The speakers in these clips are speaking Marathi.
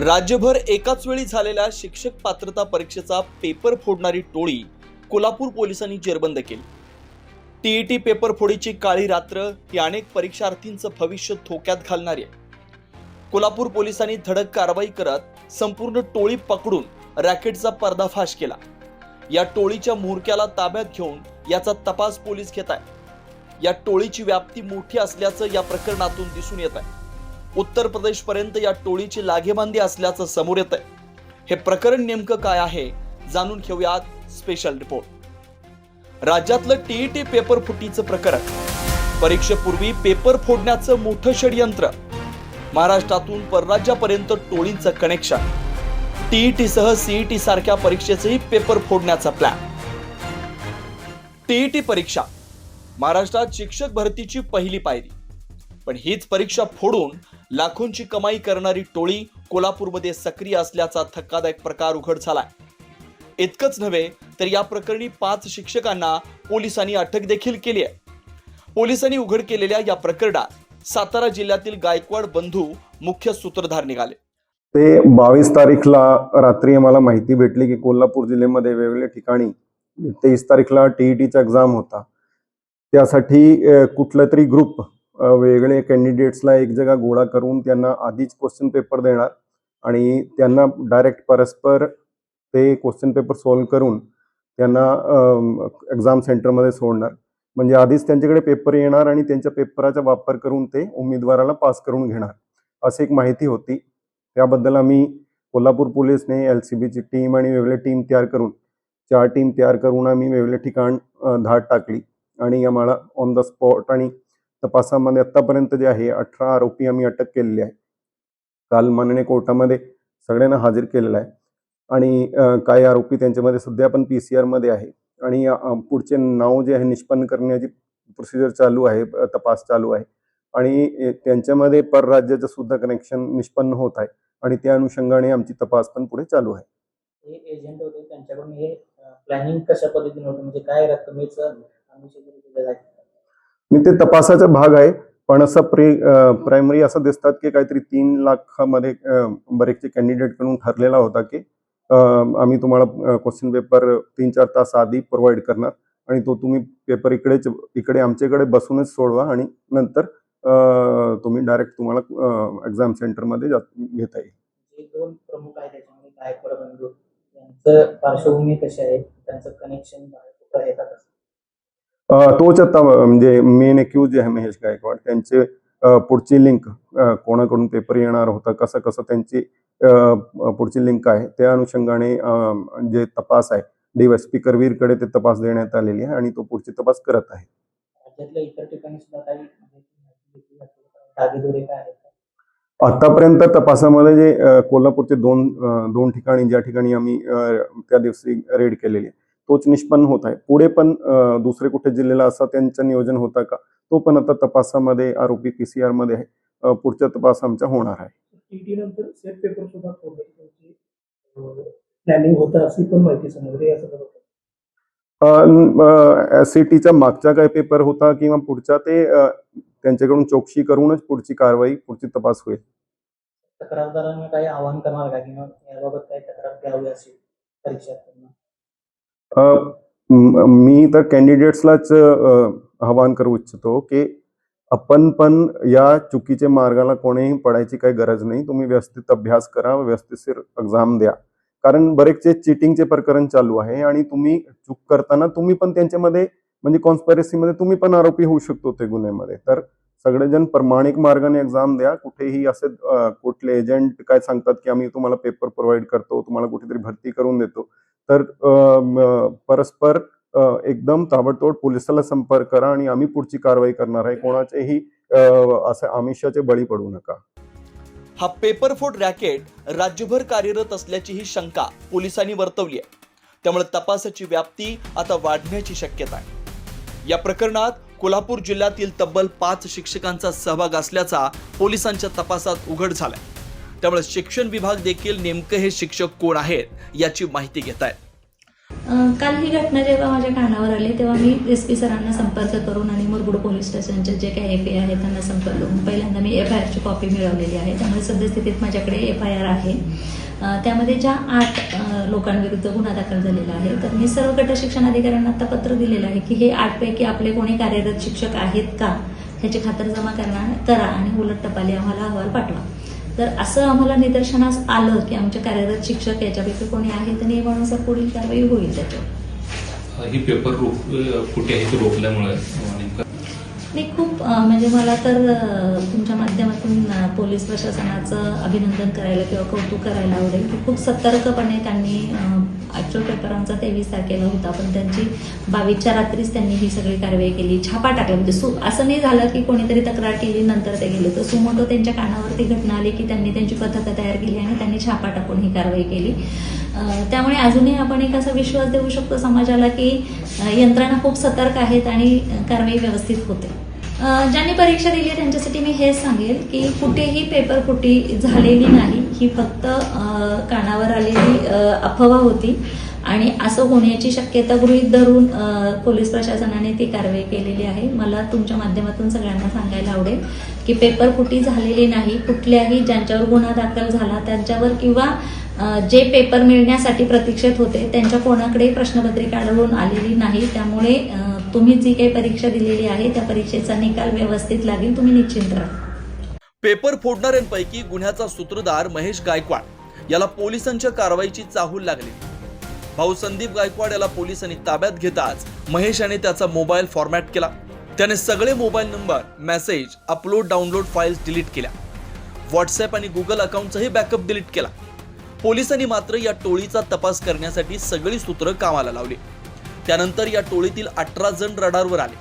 राज्यभर एकाच वेळी झालेल्या शिक्षक पात्रता परीक्षेचा पेपर फोडणारी टोळी कोल्हापूर पोलिसांनी जेरबंद केली. टीईटी पेपर फोडीची काळी रात्र ही अनेक परीक्षार्थींचं भविष्य धोक्यात घालणारी आहे. कोल्हापूर पोलिसांनी धडक कारवाई करत संपूर्ण टोळी पकडून रॅकेटचा पर्दाफाश केला. या टोळीच्या म्होरक्याला ताब्यात घेऊन याचा तपास पोलीस घेत आहे या टोळीची व्याप्ती मोठी असल्याचं या प्रकरणातून दिसून येत आहे. उत्तर प्रदेश पर्यंत या टोळीची लागेबांधी असल्याचं समोर येत आहे हे प्रकरण नेमकं काय आहे जाणून घेऊयात स्पेशल रिपोर्ट राज्यातलं टीईटी पेपर फुटीचं प्रकरण. परीक्षेपूर्वी पेपर फोडण्याचं मोठं षडयंत्र. महाराष्ट्रातून परराज्यापर्यंत टोळींचं कनेक्शन टीईटीसह सीईटी सारख्या परीक्षेचंही पेपर फोडण्याचा प्लॅन टीईटी परीक्षा. महाराष्ट्रात शिक्षक भरतीची पहिली पायरी. पण हीच परीक्षा फोडून लाखोंची कमाई करणारी टोळी कोल्हापूरमध्ये सक्रिय असल्याचा धक्कादायक प्रकार उघड झालाय. इतकंच नव्हे तर या प्रकरणी पाच शिक्षकांना पोलिसांनी अटक देखील केली आहे. पोलिसांनी उघड केलेल्या या प्रकरणात सातारा जिल्ह्यातील गायकवाड बंधू मुख्य सूत्रधार निघाले. ते बावीस तारीखला रात्री आम्हाला माहिती भेटली की कोल्हापूर जिल्ह्यामध्ये वेगवेगळ्या ठिकाणी तेवीस तारीखला टीईटीचा एक्झाम होता. त्यासाठी कुठलं कुठला तरी ग्रुप वेगळे कॅन्डिडेट्सला एक जगा गोळा करून त्यांना आधीच क्वेश्चन पेपर देणार आणि त्यांना डायरेक्ट परस्पर ते क्वेश्चन पेपर सॉल्व्ह करून त्यांना एक्झाम सेंटरमध्ये सोडणार. म्हणजे आधीच त्यांच्याकडे पेपर येणार आणि त्यांच्या पेपराचा वापर करून ते उमेदवाराला पास करून घेणार. अशी एक माहिती होती. त्याबद्दल आम्ही कोल्हापूर पोलीसने एल सी बीची टीम आणि वेगळे टीम तयार करून चार टीम तयार करून आम्ही वेगळे ठिकाण धाड टाकली. आणि आम्हाला ऑन द स्पॉट आणि तपासामध्ये आतापर्यंत जे आहे अठरा आरोपी आम्ही अटक केलेली आहे. काल माननीय कोर्टामध्ये सगळ्यांना हाजीर केलेला आहे. आणि काही आरोपी त्यांच्यामध्ये सध्या पण पी सी आरमध्ये आहे. आणि पुढचे नाव जे आहे निष्पन्न करण्याची प्रोसिजर चालू आहे तपास चालू आहे. आणि त्यांच्यामध्ये परराज्याचं सुद्धा कनेक्शन निष्पन्न होत आहे. आणि त्या अनुषंगाने आमची तपास पण पुढे चालू आहे. एजंट होते त्यांच्याकडून हे प्लॅनिंग कशा पद्धतीने होतं? म्हणजे काय रकमेचं मी ते तपासाचा भाग आहे पण असं प्रे प्रायमरी असं दिसतात की काहीतरी तीन लाखामध्ये बरेचसे कॅन्डिडेट करून ठरलेला होता की आम्ही तुम्हाला क्वेश्चन पेपर तीन चार तास आधी प्रोव्हाइड करणार आणि तो तुम्ही पेपर इकडेच इकडे आमच्याकडे बसूनच सोडवा आणि नंतर तुम्ही डायरेक्ट तुम्हाला एक्झाम सेंटरमध्ये घेता येईल. दोन प्रमुख आहेत त्याच्यामध्ये गायकवाड बंधू यांचं पार्श्वभूमी कशी आहे? त्यांचं कनेक्शन आहे? तोच आता म्हणजे मेन एक्यूज जे आहे महेश गायकवाड त्यांचे पुढची लिंक कोणाकडून पेपर येणार होता कसं कसं त्यांची पुढची लिंक आहे त्या अनुषंगाने जे तपास आहे डीएसपी करवीरकडे ते तपास देण्यात आलेली आहे आणि तो पुढची तपास करत आहे? आतापर्यंत तपासामध्ये जे कोल्हापूरचे दोन दोन ठिकाणी ज्या ठिकाणी आम्ही त्या दिवशी रेड केलेली आहे, तोच निष्पन्न होत आहे. पुढे पण दुसरे कुठे जिल्ह्याला असं त्यांचं नियोजन होतं का? तो पण आता तपासामध्ये आरोपी पी सी मध्ये आहे. पुढचा तपास आमचा होणार आहे. टीटी नंतर सेट पेपर सुद्धा फोडण्याची प्लॅनिंग होतं अशी पण माहिती समजली असं करत सीटीचा मागचा काय पेपर होता किंवा पुढचा ते त्यांच्याकडून चौकशी करूनच पुढची कारवाई पुढची तपास होईल. तक्रारदारांना काही आवाहन करणार का? किंवा याबाबत काही तक्रार द्यावी असेल अ, मी तर कॅन्डिडेट्सलाच आवाहन करू इच्छितो की आपण पण या चुकीच्या मार्गाला कोणीही पडायची काही गरज नाही. तुम्ही व्यवस्थित अभ्यास करा व्यवस्थितशीर एक्झाम द्या. कारण बरेचसे चिटिंगचे प्रकरण चालू आहे आणि तुम्ही चूक करताना तुम्ही पण त्यांच्यामध्ये म्हणजे कॉन्स्पायरसीमध्ये तुम्ही पण आरोपी होऊ शकतो ते गुन्ह्यामध्ये. तर सगळेजण प्रमाणिक मार्गाने एक्झाम द्या. कुठेही असे कुठले एजंट काय सांगतात की आम्ही तुम्हाला पेपर प्रोव्हाइड करतो तुम्हाला कुठेतरी भरती करून देतो. तर परस्पर एकदम ताबडतोब पोलिसाला संपर्क करा आणि आम्ही पुढची कारवाई करणार आहे. कोणाचेही असे आमिषाचे बळी पडू नका. हा पेपरफोट रॅकेट राज्यभर कार्यरत असल्याची ही शंका पोलिसांनी वर्तवली आहे त्यामुळे तपासाची व्याप्ती आता वाढण्याची शक्यता आहे. या प्रकरणात कोल्हापूर जिल्ह्यातील तब्बल पाच शिक्षकांचा सहभाग असल्याचा पोलिसांच्या तपासात उघड झालाय. त्यामुळे शिक्षण विभाग देखील नेमकं हे शिक्षक कोण आहेत याची माहिती घेत आहेत. काल ही घटना जेव्हा माझ्या कानावर आली तेव्हा मी एस पी सरांना संपर्क करून आणि मुरगुड पोलीस स्टेशनचे जे काही एफ आय आहे त्यांना संपर्क करून पहिल्यांदा मी एफ आय आरची कॉपी मिळवलेली आहे. त्यामुळे सद्यस्थितीत माझ्याकडे एफ आय आर आहे. त्यामध्ये ज्या आठ लोकांविरुद्ध गुन्हा दाखल झालेला आहे तर मी सर्व गट शिक्षण अधिकाऱ्यांना आता पत्र दिलेलं आहे की हे आठपैकी आपले कोणी कार्यरत शिक्षक आहेत का? ह्याची खातरजमा करणार करा आणि उलट टपाली आम्हाला अहवाल पाठवा. तर असं आम्हाला निदर्शनास आलं की आमचे कार्यरत शिक्षक याच्यापैकी कोणी आहे तर नियमानुसार पुढील कारवाई होईल त्याच्यावर. ही पेपर रोख रोखल्यामुळे? नाही खूप म्हणजे मला तर तुमच्या माध्यमातून पोलीस प्रशासनाचं अभिनंदन करायला किंवा कौतुक करायला आवडेल. की खूप सतर्कपणे त्यांनी ॲक्च्युअल पेपर आमचा तेवीस तारखेला होता पण त्यांची बावीसच्या रात्रीच त्यांनी ही सगळी कारवाई केली. छापा टाकला. म्हणजे सु असं नाही झालं की कोणीतरी तक्रार केली नंतर ते गेले. तर सुमोटो त्यांच्या कानावरती घटना आली की त्यांनी त्यांची पथकं तयार केली आणि त्यांनी छापा टाकून ही कारवाई केली. त्यामुळे अजूनही आपण एक असा विश्वास देऊ शकतो समाजाला की यंत्रणा खूप सतर्क आहेत आणि कारवाई व्यवस्थित होते. ज्यांनी परीक्षा दिली आहे त्यांच्यासाठी मी हे सांगेल की कुठेही पेपर फुटी झालेली नाही. ही फक्त कानावर आलेली अफवा होती. आणि असं होण्याची शक्यता गृहीत धरून पोलीस प्रशासनाने ती कारवाई केलेली आहे. मला तुमच्या माध्यमातून सगळ्यांना सांगायला आवडेल की पेपर फुटी झालेली नाही. कुठल्याही ज्यांच्यावर गुन्हा दाखल झाला त्यांच्यावर किंवा जे पेपर मिळण्यासाठी प्रतीक्षेत होते त्यांच्या कोणाकडेही प्रश्नपत्रिका आढळून आलेली नाही. त्यामुळे तुम्ही जी काही परीक्षा दिलेली आहे त्या परीक्षेचा निकाल व्यवस्थित लागेल तुम्ही निश्चिंत राहा. पेपर फोडणाऱ्यांपैकी गुन्ह्याचा सूत्रधार महेश गायकवाड. याला पोलिसांच्या कारवाईची चाहूल लागली. भाऊ संदीप गायकवाड याला पोलिसांनी ताब्यात घेताच महेश याने त्याचा मोबाईल फॉर्मॅट केला. त्याने सगळे mobile number message upload download files delete केल्या. व्हॉट्सअप आणि गुगल अकाउंटचाही बॅकअप डिलीट केला. पोलिसांनी मात्र या टोळीचा तपास करण्यासाठी सगळी सूत्र कामाला लावली. त्यानंतर या टोळीतील अठरा जण रडारवर आले.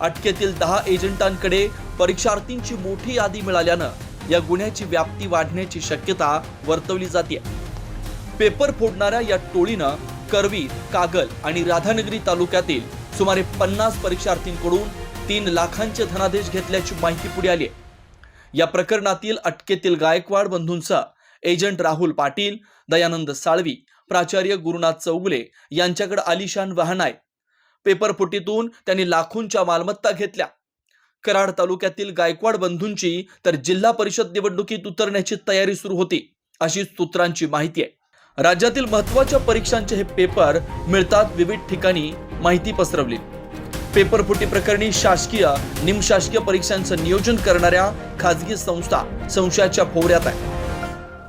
अटकेतील दहा एजंटांकडे परीक्षार्थींची मोठी यादी मिळाल्यानं या गुन्ह्याची व्याप्ती वाढण्याची शक्यता वर्तवली जाते पेपर फोडणाऱ्या या टोळीनं करवी कागल आणि राधानगरी तालुक्यातील सुमारे पन्नास परीक्षार्थींकडून तीन लाखांचे धनादेश घेतल्याची माहिती पुढे आली आहे. या प्रकरणातील अटकेतील गायकवाड बंधूंसह एजंट राहुल पाटील दयानंद साळवी प्राचार्य गुरुनाथ चौगुले यांच्याकडे आलिशान वाहन आहे पेपरफुटीतून त्यांनी लाखोंच्या मालमत्ता घेतल्या. कराड तालुक्यातील गायकवाड बंधूंची तर जिल्हा परिषद निवडणुकीत उतरण्याची तयारी सुरू होती अशी सूत्रांची माहिती आहे. राज्यातील महत्त्वाच्या परीक्षांचे हे पेपर मिळतात विविध ठिकाणी माहिती पसरवली. पेपरफुटी प्रकरणी शासकीय निमशासकीय परीक्षांचं नियोजन करणाऱ्या खाजगी संस्था संशयाच्या भोवऱ्यात आहे.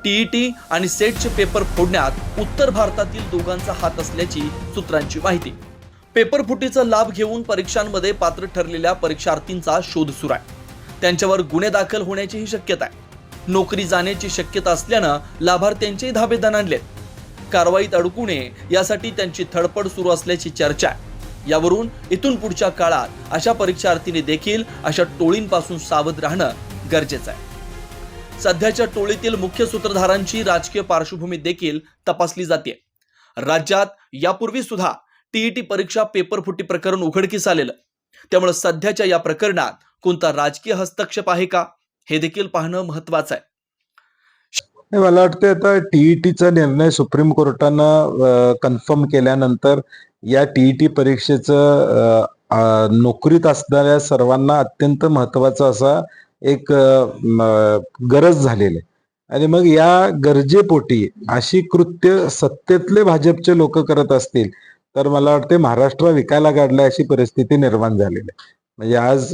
टीईटी आणि सेटचे पेपर फोडण्यात उत्तर भारतातील दोघांचा हात असल्याची सूत्रांची माहिती. पेपर फुटीचा लाभ घेऊन परीक्षांमध्ये पात्र ठरलेल्या परीक्षार्थींचा शोध सुरू आहे. त्यांच्यावर गुन्हे दाखल होण्याचीही शक्यता आहे. नोकरी जाण्याची शक्यता असल्यानं लाभार्थ्यांचे धाबेदान आणले कारवाईत अडकू नये यासाठी त्यांची थडपड सुरू असल्याची चर्चा आहे. यावरून इथून पुढच्या काळात अशा परीक्षार्थींनी देखील अशा टोळींपासून सावध राहणं गरजेचं आहे. सध्याच्या टोळीतील मुख्य सूत्रधारांची राजकीय पार्श्वभूमी देखील तपासली जाते. राज्यात यापूर्वी सुद्धा टीईटी परीक्षा पेपर फुटी प्रकरण उघडकीस आलेलं. त्यामुळे सध्याच्या या प्रकरणात कोणता राजकीय हस्तक्षेप आहे का हे देखील पाहणं महत्वाचं आहे. मला वाटतं आता टीईटीचा निर्णय सुप्रीम कोर्टानं कन्फर्म केल्यानंतर या टीईटी परीक्षेचं नोकरीत असणाऱ्या सर्वांना अत्यंत महत्त्वाचा असा एक गरज झालेली आहे. आणि मग या गरजेपोटी अशी कृत्य सत्तेतले भाजपचे लोक करत असतील तर मला वाटते महाराष्ट्र विकायला काढलाय अशी परिस्थिती निर्माण झालेली आहे. म्हणजे आज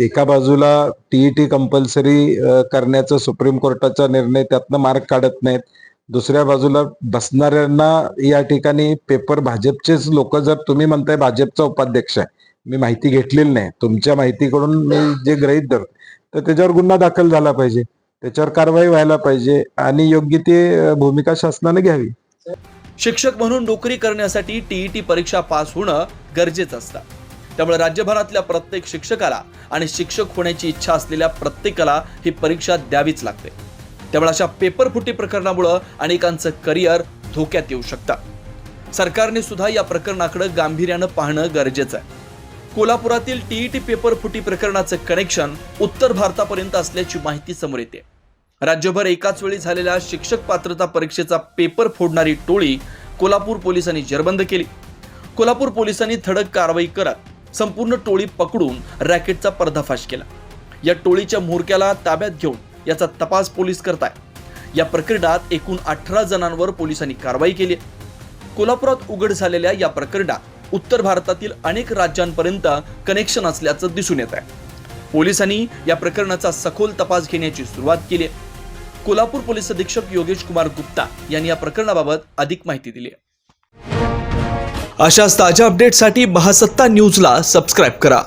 एका बाजूला टीईटी कंपल्सरी करण्याचा सुप्रीम कोर्टाचा निर्णय त्यातनं मार्ग काढत नाहीत. दुसऱ्या बाजूला बसणाऱ्यांना या ठिकाणी पेपर भाजपचेच लोक जर तुम्ही म्हणताय भाजपचा उपाध्यक्ष आहे मी माहिती घेतलेली नाही. तुमच्या माहितीकडून मी जे गृहीत धरतो तर त्याच्यावर गुन्हा दाखल झाला पाहिजे. त्याच्यावर कारवाई व्हायला पाहिजे आणि योग्य ती भूमिका शासनाने घ्यावी. शिक्षक म्हणून नोकरी करण्यासाठी टीईटी परीक्षा पास होणं गरजेचं असतं. त्यामुळे राज्यभरातल्या प्रत्येक शिक्षकाला आणि शिक्षक होण्याची इच्छा असलेल्या प्रत्येकाला ही परीक्षा द्यावीच लागते. त्यामुळे अशा पेपर फुटी प्रकरणामुळं अनेकांचं करिअर धोक्यात येऊ शकतं. सरकारने सुद्धा या प्रकरणाकडे गांभीर्यानं पाहणं गरजेचं आहे. कोल्हापुरातील टीईटी पेपर फुटी प्रकरणाचं कनेक्शन उत्तर भारतापर्यंत असल्याची माहिती समोर येते. राज्यभर एकाच वेळी झालेल्या शिक्षक पात्रता परीक्षेचा पेपर फोडणारी टोळी कोल्हापूर पोलिसांनी जरबंद केली. कोल्हापूर पोलिसांनी धडक कारवाई करत संपूर्ण टोळी पकडून रॅकेटचा पर्दाफाश केला. या टोळीच्या म्होरक्याला ताब्यात घेऊन याचा तपास पोलीस करताय. या प्रकरणात एकूण अठरा जणांवर पोलिसांनी कारवाई केली कोल्हापुरात उघड झालेल्या या प्रकरणात उत्तर भारतातील अनेक राज्यांपर्यंत कनेक्शन असल्याचं दिसून येत आहे पोलिसांनी या प्रकरणाचा सखोल तपास घेण्याची सुरुवात केली कोल्हापूर पोलीस अधीक्षक योगेश कुमार गुप्ता यांनी या प्रकरणाबाबत अधिक माहिती दिली अशाच ताज्या अपडेटसाठी महासत्ता न्यूजला सबस्क्राईब करा.